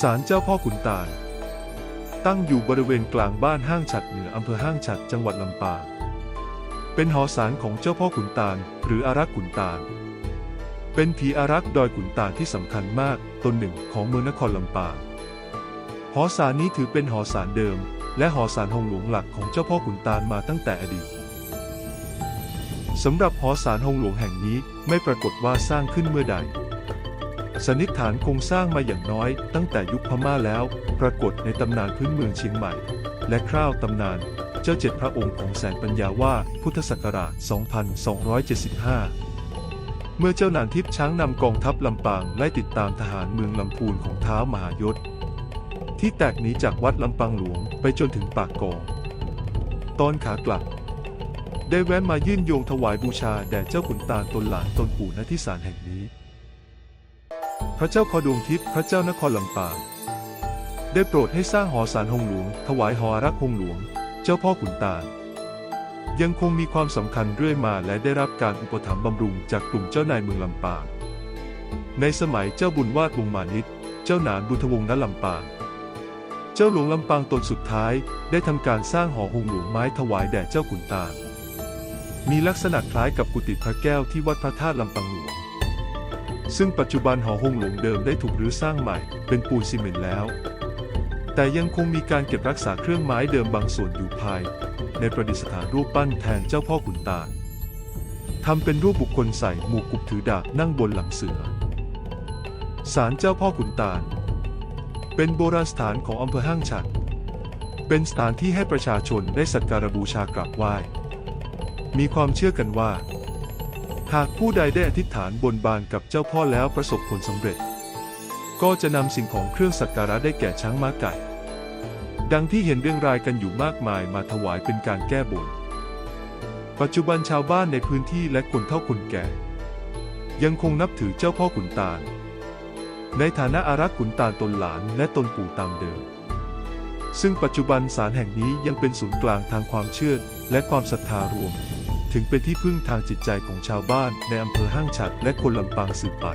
ศาลเจ้าพ่อขุนตาล ตั้งอยู่บริเวณกลางบ้านห้างฉัดเหนืออำเภอห้างฉัดจังหวัดลำปาง เป็นหอศาลของเจ้าพ่อขุนตาล หรืออารักษ์ขุนตาล เป็นผีอารักษ์ดอยขุนตาลที่สำคัญมากตนหนึ่งของเมืองนครลำปาง หอศาลนี้ถือเป็นหอศาลเดิม และหอศาลหงหลวงหลักของเจ้าพ่อขุนตาลมาตั้งแต่อดีตสำหรับหอศาลหงหลวงแห่งนี้ไม่ปรากฏว่าสร้างขึ้นเมื่อใด สันนิษฐานคงสร้างมาอย่างน้อย ตั้งแต่ยุคพม่าแล้ว ปรากฏในตำนานพื้นเมืองเชียงใหม่ และคร่าวตำนาน เจ้าเจ็ดพระองค์ของแสนปัญญาว่าพุทธศักราช 2275เมื่อเจ้านานทิพย์ช้างนำกองทัพลำปางไล่ติดตามทหารเมืองลำพูนของท้าวมหายศ ที่แตกหนีจากวัดลำปางหลวงไปจนถึงปากกอง ตอนขากลับ ได้แวะมายื่นโยงถวายบูชาแด่เจ้าขุนตาลตนหลานตนปู่ณที่ศาลแห่งนี้ พระเจ้าคอดวงทิพย์พระเจ้านครลำปางได้โปรดให้สร้างหอศาลหงหลวง ถวายหอรักหงหลวง เจ้าพ่อขุนตาลยังคงมีความสำคัญเรื่อยมาและได้รับการอุปถัมภ์บำรุงจากกลุ่มเจ้านายเมืองลำปาง ในสมัยเจ้าบุญวาดวงมานิต เจ้าหนานบุญทวงศ์ณลำปาง เจ้าหลวงลำปางตนสุดท้ายได้ทำการสร้างหอหงหลวงไม้ถวายแด่เจ้าขุนตาลมีลักษณะคล้ายกับกุฏิพระแก้วที่วัดพระธาตุลำปางหลวง ซึ่งปัจจุบันหอหงหลวงเดิมได้ถูกรื้อสร้างใหม่ เป็นปูนซีเมนต์แล้ว แต่ยังคงมีการเก็บรักษาเครื่องไม้เดิมบางส่วนอยู่ภาย ในประดิษฐานรูปปั้นแทนเจ้าพ่อขุนตาลทำเป็นรูปบุคคลใส่หมวกกุบถือดาบนั่งบนหลังเสือศาลเจ้าพ่อขุนตาล เป็นโบราณสถานของอำเภอห้างฉัดเป็นสถานที่ให้ประชาชนได้สักการบูชากราบไหว้ มีความเชื่อกันว่า หากผู้ใดได้อธิษฐานบนบานกับเจ้าพ่อแล้วประสบผลสำเร็จ ก็จะนำสิ่งของเครื่องสักการะได้แก่ช้างม้าไก่ ดังที่เห็นเรื่องรายกันอยู่มากมายมาถวายเป็นการแก้บน ปัจจุบันชาวบ้านในพื้นที่และคนเฒ่าคนแก่ ยังคงนับถือเจ้าพ่อขุนตาล ในฐานะอารักษ์ขุนตาลตนหลานและตนปู่ตามเดิม ซึ่งปัจจุบันศาลแห่งนี้ยังเป็นศูนย์กลางทางความเชื่อและความศรัทธารวม ถึงเป็นที่พึ่งทางจิตใจของชาวบ้านในอำเภอห้างฉัดและคนลำปางสืบไป